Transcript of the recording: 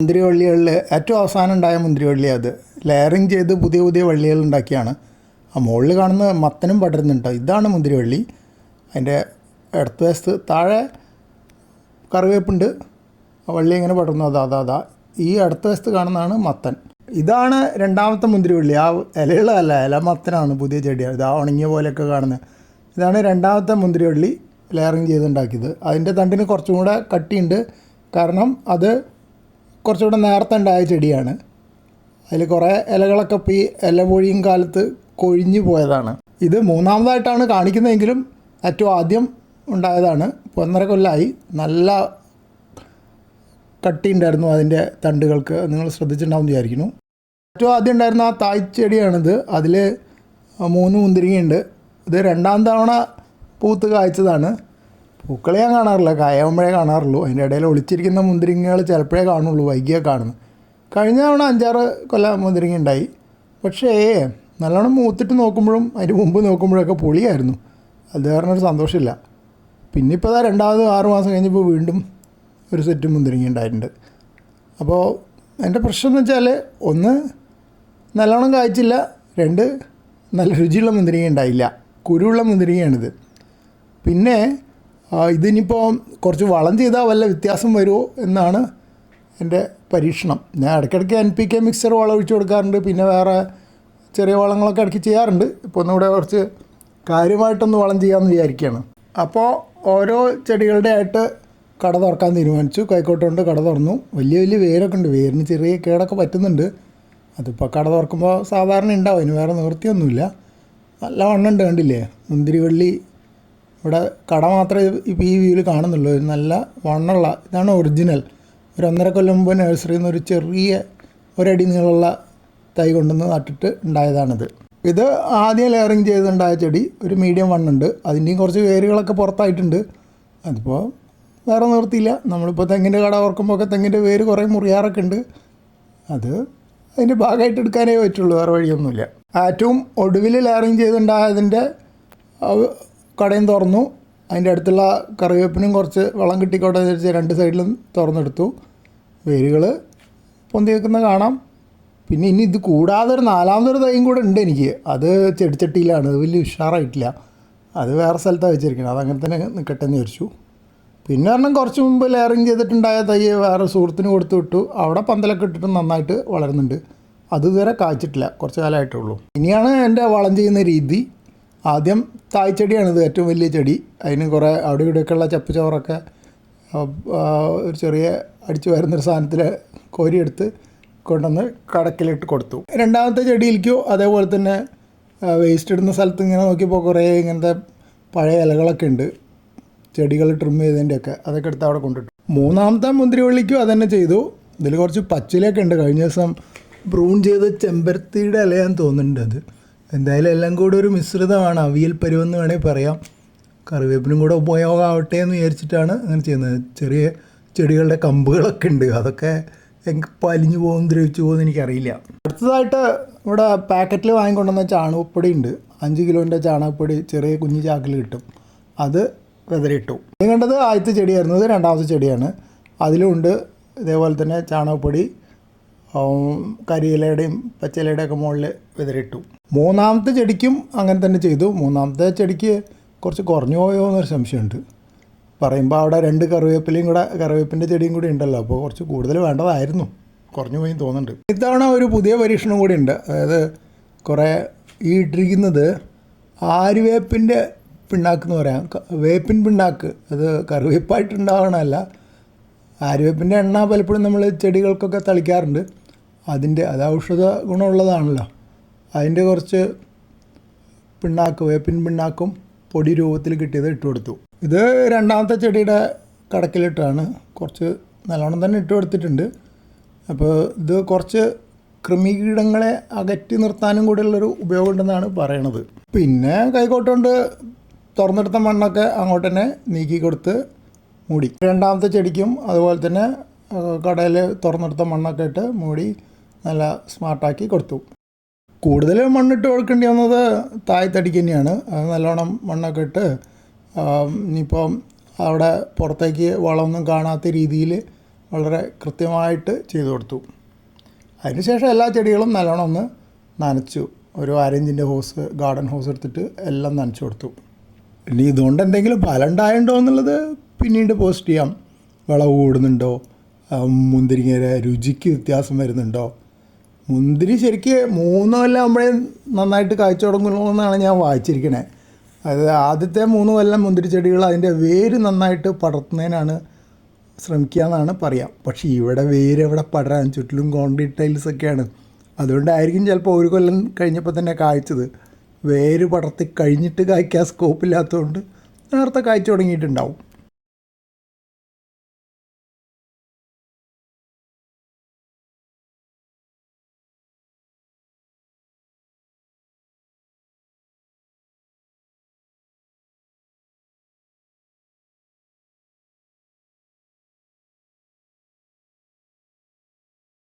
മുന്തിരി വള്ളികളിൽ ഏറ്റവും അവസാനം ഉണ്ടായ മുന്തിരി വള്ളി അത്. ലെയറിങ് ചെയ്ത് പുതിയ പുതിയ വള്ളികൾ ഉണ്ടാക്കിയാണ് ആ മുകളിൽ കാണുന്ന മത്തനും പടരുന്നുണ്ട് ഇതാണ് മുന്തിരി വള്ളി അതിന്റെ ഇടത്ത് വശത്ത് താഴെ കറിവേപ്പുണ്ട്. വള്ളി എങ്ങനെ പടർന്നു അതാ അതാ അതാ. ഈ അടുത്ത വശത്ത് കാണുന്നതാണ് മത്തൻ. ഇതാണ് രണ്ടാമത്തെ മുന്തിരി വള്ളി ആ ഇലകളല്ല ഇല മത്തനാണ് പുതിയ ചെടിയാണ്. ആ ഉണങ്ങിയ പോലെയൊക്കെ കാണുന്നത്. ഇതാണ് രണ്ടാമത്തെ മുന്തിരി വള്ളി ലെയറിങ് ചെയ്തുണ്ടാക്കിയത്. അതിന്റെ തണ്ടിന് കുറച്ചും കൂടെ കട്ടിയുണ്ട്. കാരണം അത് കുറച്ചുകൂടെ നേരത്തെ ഉണ്ടായ ചെടിയാണ്. അതിൽ കുറേ ഇലകളൊക്കെ ഇപ്പോൾ ഈ ഇല പൊഴിയും കാലത്ത് കൊഴിഞ്ഞു പോയതാണ്. ഇത് മൂന്നാമതായിട്ടാണ് കാണിക്കുന്നതെങ്കിലും ഏറ്റവും ആദ്യം ഉണ്ടായതാണ്. ഇപ്പോൾ ഒന്നര കൊല്ലമായി നല്ല കട്ടിയുണ്ടായിരുന്നു അതിന്റെ തണ്ടുകൾക്ക്. നിങ്ങൾ ശ്രദ്ധിച്ചിട്ടുണ്ടാവും വിചാരിക്കുന്നു. ഏറ്റവും ആദ്യം ഉണ്ടായിരുന്ന ആ തായ് ചെടിയാണിത്. അതിൽ മൂന്ന് മുന്തിരിങ്ങയുണ്ട്. ഇത് രണ്ടാം തവണ പൂത്ത് കായ്ച്ചതാണ്. പൂക്കളെ ഞാൻ കാണാറില്ല കായാവുമ്പോഴേ കാണാറുള്ളൂ. അതിന്റെ ഇടയിൽ ഒളിച്ചിരിക്കുന്ന മുന്തിരിങ്ങകൾ ചിലപ്പോഴേ കാണുള്ളൂ വൈകിയേ കാണുന്നു കഴിഞ്ഞ തവണ അഞ്ചാറ് കൊല്ല മുന്തിരിങ്ങ ഉണ്ടായി. പക്ഷേ നല്ലോണം മൂത്തിട്ട് നോക്കുമ്പോഴും അതിന് മുമ്പ് നോക്കുമ്പോഴൊക്കെ പൊളിയായിരുന്നു. അത് കാരണം ഒരു സന്തോഷമില്ല. പിന്നെ ഇപ്പോൾ അതാ രണ്ടാമത് ആറ് മാസം കഴിഞ്ഞപ്പോൾ വീണ്ടും ഒരു സെറ്റ് മുന്തിരിങ്ങ ഉണ്ടായിട്ടുണ്ട്. അപ്പോൾ എന്റെ പ്രശ്നം എന്ന് വെച്ചാൽ ഒന്ന് നല്ലോണം കായ്ച്ചില്ല. രണ്ട് നല്ല രുചിയുള്ള മുന്തിരിങ്ങ ഉണ്ടായില്ല. കുരുള്ള മുന്തിരിങ്ങയാണിത്. പിന്നെ ഇതിനിപ്പോൾ കുറച്ച് വളം ചെയ്താൽ വല്ല വ്യത്യാസം വരുമോ എന്നാണ് എന്റെ പരീക്ഷണം. ഞാൻ ഇടയ്ക്കിടയ്ക്ക് എൻ പി കെ മിക്സർ വളം ഒഴിച്ച് കൊടുക്കാറുണ്ട്. പിന്നെ വേറെ ചെറിയ വളങ്ങളൊക്കെ ഇടയ്ക്ക് ചെയ്യാറുണ്ട്. ഇപ്പോൾ ഒന്നുകൂടെ കുറച്ച് കാര്യമായിട്ടൊന്ന് വളം ചെയ്യാമെന്ന് വിചാരിക്കുകയാണ്. അപ്പോൾ ഓരോ ചെടികളുടെ ആയിട്ട് കട തുറക്കാൻ തീരുമാനിച്ചു. കൈക്കോട്ടുകൊണ്ട് കട തുറന്നു. വലിയ വലിയ വേരൊക്കെ ഉണ്ട്. വേരിന് ചെറിയ കേടൊക്കെ പറ്റുന്നുണ്ട്. അതിപ്പോൾ കട തുറക്കുമ്പോൾ സാധാരണ ഉണ്ടാവും. അതിന് വേറെ നിവൃത്തിയൊന്നുമില്ല. നല്ല വണ്ണുണ്ട് കണ്ടില്ലേ? മുന്തിരിവള്ളി ഇവിടെ കട മാത്രമേ ഇപ്പോൾ ഈ വ്യൂവിൽ കാണുന്നുള്ളൂ. നല്ല വണ്ണുള്ള ഇതാണ് ഒറിജിനൽ ഒരു ഒന്നര കൊല്ലം മുമ്പ് നഴ്സറിയിൽ നിന്ന് ഒരു ചെറിയ ഒരടി നീളമുള്ള തൈ കൊണ്ടുവന്ന് നട്ടിട്ട് ഉണ്ടായതാണിത്. ഇത് ആദ്യം ലെയറിങ് ചെയ്തുണ്ടായ ചെടി ഒരു മീഡിയം വണ്ണുണ്ട് അതിന്റെയും കുറച്ച് വേരുകളൊക്കെ പുറത്തായിട്ടുണ്ട്. അതിപ്പോൾ വേറെ നിർത്തിയില്ല നമ്മളിപ്പോൾ തെങ്ങിന്റെ കട ഓർക്കുമ്പോൾ ഒക്കെ തെങ്ങിന്റെ വേര് കുറേ മുറിയാറൊക്കെ ഉണ്ട്. അത് അതിന്റെ ഭാഗമായിട്ട് എടുക്കാനേ പറ്റുള്ളൂ വേറെ വഴിയൊന്നുമില്ല. ആറ്റവും ഒടുവിൽ ലെയറിങ് ചെയ്തുണ്ടായതിന്റെ കടയും തുറന്നു. അതിന്റെ അടുത്തുള്ള കറിവേപ്പിനും കുറച്ച് വളം കിട്ടിക്കോട്ടെ എന്ന് വിചാരിച്ച് രണ്ട് സൈഡിലും തുറന്നെടുത്തു. വേരുകൾ പൊന്തി വെക്കുന്ന കാണാം. പിന്നെ ഇനി ഇത് കൂടാതെ ഒരു നാലാമതൊരു തൈയും കൂടെ ഉണ്ട് എനിക്ക്. അത് ചെടിച്ചട്ടിയിലാണ്. അത് വലിയ ഉഷാറായിട്ടില്ല. അത് വേറെ സ്ഥലത്താണ് വെച്ചിരിക്കുന്നത്. അതങ്ങനെ തന്നെ നിൽക്കട്ടെ എന്ന് വിചാരിച്ചു. പിന്നെ പറഞ്ഞാൽ കുറച്ച് മുമ്പ് ലെയറിങ് ചെയ്തിട്ടുണ്ടായ തൈ വേറെ സുഹൃത്തിന് കൊടുത്തു വിട്ടു. അവിടെ പന്തലൊക്കെ ഇട്ടിട്ട് നന്നായിട്ട് വളരുന്നുണ്ട്. അത് ഇതുവരെ കായ്ച്ചിട്ടില്ല. കുറച്ച് കാലമായിട്ടുള്ളൂ ഇനിയാണ് എന്റെ വളം ചെയ്യുന്ന രീതി. ആദ്യം തായ്ച്ചെടിയാണ് ഇത് ഏറ്റവും വലിയ ചെടി. അതിന് കുറേ അവിടെ ഇവിടെയൊക്കെയുള്ള ചപ്പ് ചോറൊക്കെ ഒരു ചെറിയ അടിച്ചു വരുന്നൊരു സാധനത്തിൽ കോരിയെടുത്ത് കൊണ്ടുവന്ന് കടക്കിലിട്ട് കൊടുത്തു. രണ്ടാമത്തെ ചെടിയിലേക്കോ അതേപോലെ തന്നെ വേസ്റ്റ് ഇടുന്ന സ്ഥലത്ത് ഇങ്ങനെ നോക്കിയപ്പോൾ കുറേ ഇങ്ങനത്തെ പഴയ ഇലകളൊക്കെ ഉണ്ട്. ചെടികൾ ട്രിം ചെയ്തതിന്റെയൊക്കെ അതൊക്കെ എടുത്ത് അവിടെ കൊണ്ടിട്ടു. മൂന്നാമത്തെ മുന്തിരിവള്ളിക്കും അതന്നെ ചെയ്തു. ഇതിൽ കുറച്ച് പച്ചിലൊക്കെ ഉണ്ട്. കഴിഞ്ഞ ദിവസം ബ്രൂൺ ചെയ്ത് ചെമ്പരത്തിയുടെ ഇലയാന്ന് തോന്നുന്നുണ്ട് അത്. എന്തായാലും എല്ലാം കൂടെ ഒരു മിശ്രിതമാണ്. അവിയൽ പരുവെന്ന് വേണേൽ പറയാം. കറിവേപ്പിനും കൂടെ ഉപയോഗമാവട്ടെ എന്ന് വിചാരിച്ചിട്ടാണ് അങ്ങനെ ചെയ്യുന്നത്. ചെറിയ ചെടികളുടെ കമ്പുകളൊക്കെ ഉണ്ട്. അതൊക്കെ എനിക്ക് പലിഞ്ഞു പോകും ദ്രവിച്ചു പോകുമെന്ന് എനിക്കറിയില്ല. അടുത്തതായിട്ട് ഇവിടെ പാക്കറ്റിൽ വാങ്ങിക്കൊണ്ടുവന്ന ചാണകപ്പൊടി ഉണ്ട്. അഞ്ച് കിലോന്റെ ചാണകപ്പൊടി ചെറിയ കുഞ്ഞു ചാക്കിൽ കിട്ടും. അത് വിതറിയിട്ടു ഇത് കണ്ടത് ആദ്യത്തെ ചെടിയായിരുന്നു. ഇത് രണ്ടാമത്തെ ചെടിയാണ്. അതിലുണ്ട് ഇതേപോലെ തന്നെ ചാണകപ്പൊടി കരിയിലയുടെയും പച്ചിലയുടെയും ഒക്കെ മുകളിൽ വിതറിയിട്ടു. മൂന്നാമത്തെ ചെടിക്കും അങ്ങനെ തന്നെ ചെയ്തു. മൂന്നാമത്തെ ചെടിക്ക് കുറച്ച് കുറഞ്ഞു പോയോ എന്നൊരു സംശയമുണ്ട്. പറയുമ്പോൾ അവിടെ രണ്ട് കറിവേപ്പിലയും കൂടെ കറിവേപ്പിന്റെ ചെടിയും കൂടി ഉണ്ടല്ലോ. അപ്പോൾ കുറച്ച് കൂടുതൽ വേണ്ടതായിരുന്നു. കുറഞ്ഞു പോയി തോന്നുന്നുണ്ട്. ഇത്തവണ ഒരു പുതിയ പരീക്ഷണം കൂടി ഉണ്ട്. അതായത് കുറേ ഈ ഇട്ടിരിക്കുന്നത് ആര്യവേപ്പിന്റെ പിണ്ണാക്ക് എന്ന് പറയാം. വേപ്പിൻ പിണ്ണാക്ക്. അത് കറിവേപ്പായിട്ടുണ്ടാവണമല്ല ആര്യവേപ്പിന്റെ എണ്ണ പലപ്പോഴും നമ്മൾ ചെടികൾക്കൊക്കെ തളിക്കാറുണ്ട്. അതിന്റെ അത് ഔഷധ ഗുണമുള്ളതാണല്ലോ. അതിന്റെ കുറച്ച് പിണ്ണാക്ക് വേപ്പിൻ പിണ്ണാക്കും പൊടി രൂപത്തിൽ കിട്ടിയത് ഇട്ട് കൊടുത്തു. ഇത് രണ്ടാമത്തെ ചെടിയുടെ കടക്കിലിട്ടാണ് കുറച്ച് നല്ലോണം തന്നെ ഇട്ട് കൊടുത്തിട്ടുണ്ട്. അപ്പോൾ ഇത് കുറച്ച് കൃമികീടങ്ങളെ അകറ്റി നിർത്താനും കൂടിയുള്ളൊരു ഉപയോഗം ഉണ്ടെന്നാണ് പറയണത്. പിന്നെ കൈക്കോട്ടുകൊണ്ട് തുറന്നെടുത്ത മണ്ണൊക്കെ അങ്ങോട്ട് തന്നെ നീക്കി കൊടുത്ത് മൂടി. രണ്ടാമത്തെ ചെടിക്കും അതുപോലെ തന്നെ കടയിൽ തുറന്നെടുത്ത മണ്ണൊക്കെ ഇട്ട് മൂടി നല്ല സ്മാർട്ടാക്കി കൊടുത്തു. കൂടുതൽ മണ്ണിട്ട് കൊടുക്കേണ്ടി വന്നത് താഴത്തടിക്ക് തന്നെയാണ്. അത് നല്ലോണം മണ്ണൊക്കെ ഇട്ട് ഇനിയിപ്പം അവിടെ പുറത്തേക്ക് വളമൊന്നും കാണാത്ത രീതിയിൽ വളരെ കൃത്യമായിട്ട് ചെയ്തു കൊടുത്തു. അതിനുശേഷം എല്ലാ ചെടികളും നല്ലോണം ഒന്ന് നനച്ചു. ഒരു അരഞ്ചിന്റെ ഹോസ് ഗാർഡൻ ഹോസ് എടുത്തിട്ട് എല്ലാം നനച്ചു കൊടുത്തു. ഇനി ഇതുകൊണ്ട് എന്തെങ്കിലും ഫലം ഉണ്ടായിട്ടുണ്ടോ എന്നുള്ളത് പിന്നീട് പോസ്റ്റ് ചെയ്യാം. വിളവ് കൂടുന്നുണ്ടോ? മുന്തിരിങ്ങയുടെ രുചിക്ക് വ്യത്യാസം വരുന്നുണ്ടോ? മുന്തിരി ശരിക്ക് മൂന്ന് കൊല്ലം ആകുമ്പോഴേ നന്നായിട്ട് കാഴ്ച തുടങ്ങുള്ളൂ ഞാൻ വായിച്ചിരിക്കണേ. അതായത് ആദ്യത്തെ മൂന്ന് കൊല്ലം മുന്തിരി ചെടികൾ അതിന്റെ വേര് നന്നായിട്ട് പടർത്തുന്നതിനാണ് ശ്രമിക്കുക എന്നാണ് പറയാം. പക്ഷേ ഇവിടെ വേര് എവിടെ പടരാൻ ചുറ്റിലും കോൺക്രീറ്റ് ടൈൽസൊക്കെയാണ് അതുകൊണ്ടായിരിക്കും ചിലപ്പോൾ ഒരു കൊല്ലം കഴിഞ്ഞപ്പോൾ തന്നെ കായ്ച്ചത്. വേര് പടർത്തി കഴിഞ്ഞിട്ട് കായ്ക്കാൻ സ്കോപ്പില്ലാത്തതുകൊണ്ട് നേരത്തെ കായ്ച്ചു തുടങ്ങിയിട്ടുണ്ടാവും.